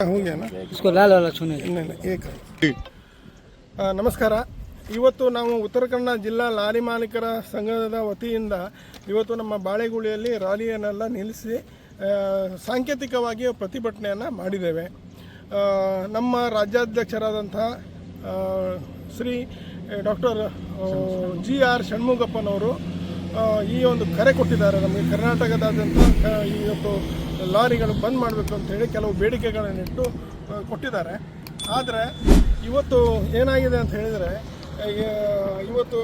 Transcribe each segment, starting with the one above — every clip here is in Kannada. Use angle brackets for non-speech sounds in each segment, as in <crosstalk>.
हो गया ना? इसको लाल वाला छूने नहीं नहीं एक। हाँ, नमस्कार ಇವತ್ತು ನಾವು ಉತ್ತರ ಕನ್ನಡ ಜಿಲ್ಲಾ ಲಾರಿ ಮಾಲೀಕರ ಸಂಘದ ವತಿಯಿಂದ ಇವತ್ತು ನಮ್ಮ ಬಾಳೆಗುಳಿಯಲ್ಲಿ ರ್ಯಾಲಿಯನ್ನೆಲ್ಲ ನಿಲ್ಲಿಸಿ ಸಾಂಕೇತಿಕವಾಗಿ ಪ್ರತಿಭಟನೆಯನ್ನು ಮಾಡಿದ್ದೇವೆ. ನಮ್ಮ ರಾಜ್ಯಾಧ್ಯಕ್ಷರಾದಂಥ ಶ್ರೀ ಡಾಕ್ಟರ್ ಜಿ ಆರ್ ಷಣ್ಮುಗಪ್ಪನವರು ಈ ಒಂದು ಕರೆ ಕೊಟ್ಟಿದ್ದಾರೆ. ನಮಗೆ ಕರ್ನಾಟಕದಾದ್ಯಂತ ಈ ಇವತ್ತು ಲಾರಿಗಳು ಬಂದ್ ಮಾಡಬೇಕು ಅಂತೇಳಿ ಕೆಲವು ಬೇಡಿಕೆಗಳನ್ನಿಟ್ಟು ಕೊಟ್ಟಿದ್ದಾರೆ. ಆದರೆ, ಇವತ್ತು ಏನಾಗಿದೆ ಅಂತ ಹೇಳಿದರೆ ಇವತ್ತು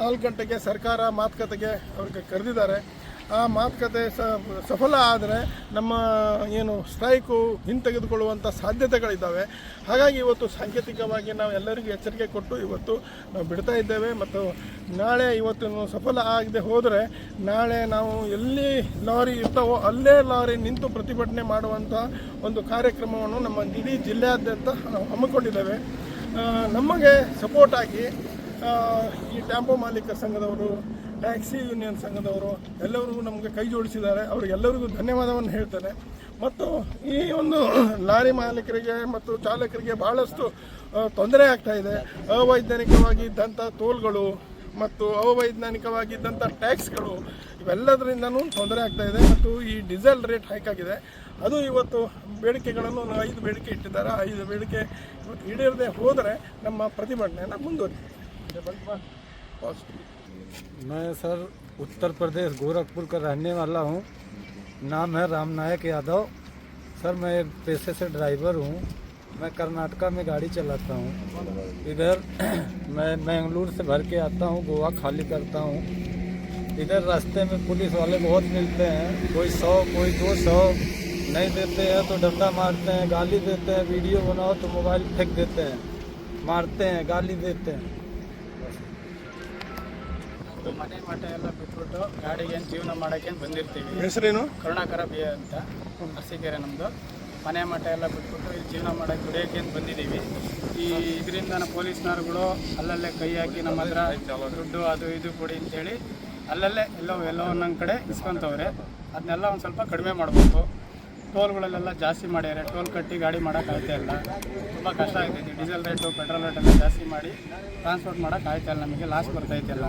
ನಾಲ್ಕು ಗಂಟೆಗೆ ಸರ್ಕಾರ ಮಾತುಕತೆಗೆ ಅವ್ರಿಗೆ ಕರೆದಿದ್ದಾರೆ. ಆ ಮಾತುಕತೆ ಸಫಲ ಆದರೆ ನಮ್ಮ ಏನು ಸ್ಟ್ರೈಕು ಹಿಂತೆಗೆದುಕೊಳ್ಳುವಂಥ ಸಾಧ್ಯತೆಗಳಿದ್ದಾವೆ. ಹಾಗಾಗಿ ಇವತ್ತು ಸಾಂಕೇತಿಕವಾಗಿ ನಾವು ಎಲ್ಲರಿಗೂ ಎಚ್ಚರಿಕೆ ಕೊಟ್ಟು ಇವತ್ತು ನಾವು ಬಿಡ್ತಾ ಇದ್ದೇವೆ ಮತ್ತು ನಾಳೆ ಇವತ್ತು ಸಫಲ ಆಗದೆ ಹೋದರೆ ನಾಳೆ ನಾವು ಎಲ್ಲಿ ಲಾರಿ ಇರ್ತಾವೋ ಅಲ್ಲೇ ಲಾರಿ ನಿಂತು ಪ್ರತಿಭಟನೆ ಮಾಡುವಂಥ ಒಂದು ಕಾರ್ಯಕ್ರಮವನ್ನು ನಮ್ಮ ಇಡೀ ಜಿಲ್ಲೆಯಾದ್ಯಂತ ನಾವು ಹಮ್ಮಿಕೊಂಡಿದ್ದೇವೆ. ನಮಗೆ ಸಪೋರ್ಟ್ ಆಗಿ ಈ ಟ್ಯಾಂಪೋ ಮಾಲೀಕರ ಸಂಘದವರು ಟ್ಯಾಕ್ಸಿ ಯೂನಿಯನ್ ಸಂಘದವರು ಎಲ್ಲರಿಗೂ ನಮಗೆ ಕೈ ಜೋಡಿಸಿದ್ದಾರೆ. ಅವರಿಗೆಲ್ಲರಿಗೂ ಧನ್ಯವಾದವನ್ನು ಹೇಳ್ತಾರೆ ಮತ್ತು ಈ ಒಂದು ಲಾರಿ ಮಾಲೀಕರಿಗೆ ಮತ್ತು ಚಾಲಕರಿಗೆ ಬಹಳಷ್ಟು ತೊಂದರೆ ಆಗ್ತಾ ಇದೆ. ಅವೈಜ್ಞಾನಿಕವಾಗಿ ದಂತ ಟೋಲ್ಗಳು ಮತ್ತು ಅವೈಜ್ಞಾನಿಕವಾಗಿದ್ದಂಥ ಟ್ಯಾಕ್ಸ್ಗಳು ಇವೆಲ್ಲದರಿಂದನೂ ತೊಂದರೆ ಆಗ್ತಾ ಇದೆ ಮತ್ತು ಈ ಡೀಸೆಲ್ ರೇಟ್ ಹೈಕ್ ಆಗಿದೆ ಅದು ಇವತ್ತು ಬೇಡಿಕೆಗಳನ್ನು ಒಂದು ಐದು ಬೇಡಿಕೆ ಇಟ್ಟಿದ್ದಾರೆ ಆ ಐದು ಬೇಡಿಕೆ ಇವತ್ತು ಈಡೇರದೆ ಹೋದರೆ ನಮ್ಮ ಪ್ರತಿಭಟನೆಯನ್ನು ಮುಂದುವರಿತೀವಿ मैं सर उत्तर प्रदेश गोरखपुर का रहने वाला हूँ नाम है राम नायक यादव सर मैं एक पेशे से ड्राइवर हूँ मैं कर्नाटका में गाड़ी चलाता हूँ इधर <clears throat> मैं बेंगलुरु से भर के आता हूँ गोवा खाली करता हूँ इधर रास्ते में पुलिस वाले बहुत मिलते हैं कोई सौ कोई दो सौ नहीं देते हैं तो डंडा मारते हैं गाली देते हैं वीडियो बनाओ तो मोबाइल फेंक देते हैं मारते हैं गाली देते हैं ಮನೆ ಮಠ ಎಲ್ಲ ಬಿಟ್ಬಿಟ್ಟು ಗಾಡಿಗೆ ಏನು ಜೀವನ ಮಾಡೋಕ್ಕೆ ಅಂತ ಬಂದಿರ್ತೀವಿ ಹೆಸರೇನು ಕರುಣಾಕರ ಬಿ ಅಂತ ಅರಸೀಕೆರೆ ನಮ್ಮದು ಮನೆ ಮಠ ಎಲ್ಲ ಬಿಟ್ಬಿಟ್ಟು ಇಲ್ಲಿ ಜೀವನ ಮಾಡೋಕ್ಕೆ ದುಡಿಯೋಕ್ಕೆ ಅಂತ ಬಂದಿದ್ದೀವಿ. ಈ ಇದರಿಂದ ಪೊಲೀಸ್ನವ್ರುಗಳು ಅಲ್ಲಲ್ಲೇ ಕೈ ಹಾಕಿ ನಮ್ಮ ಹತ್ರ ದುಡ್ಡು ಅದು ಇದು ಕೊಡಿ ಅಂತೇಳಿ ಅಲ್ಲಲ್ಲೇ ಎಲ್ಲೋ ಎಲ್ಲೋ ಒಂದೊಂದು ಕಡೆ ಇಸ್ಕೊತವ್ರೆ. ಅದನ್ನೆಲ್ಲ ಒಂದು ಸ್ವಲ್ಪ ಕಡಿಮೆ ಮಾಡಬೇಕು. ಟೋಲ್ಗಳಲ್ಲೆಲ್ಲ ಜಾಸ್ತಿ ಮಾಡ್ಯಾರೆ. ಟೋಲ್ ಕಟ್ಟಿ ಗಾಡಿ ಮಾಡೋಕ್ಕಾಗ್ತಾ ಇಲ್ಲ. ತುಂಬ ಕಷ್ಟ ಆಗ್ತೈತಿ. ಡೀಸೆಲ್ ರೇಟು, ಪೆಟ್ರೋಲ್ ರೇಟೆಲ್ಲ ಜಾಸ್ತಿ ಮಾಡಿ ಟ್ರಾನ್ಸ್ಪೋರ್ಟ್ ಮಾಡೋಕ್ಕಾಗ್ತಾ ಇಲ್ಲ. ನಮಗೆ ಲಾಸ್ ಬರ್ತೈತೆ ಎಲ್ಲ.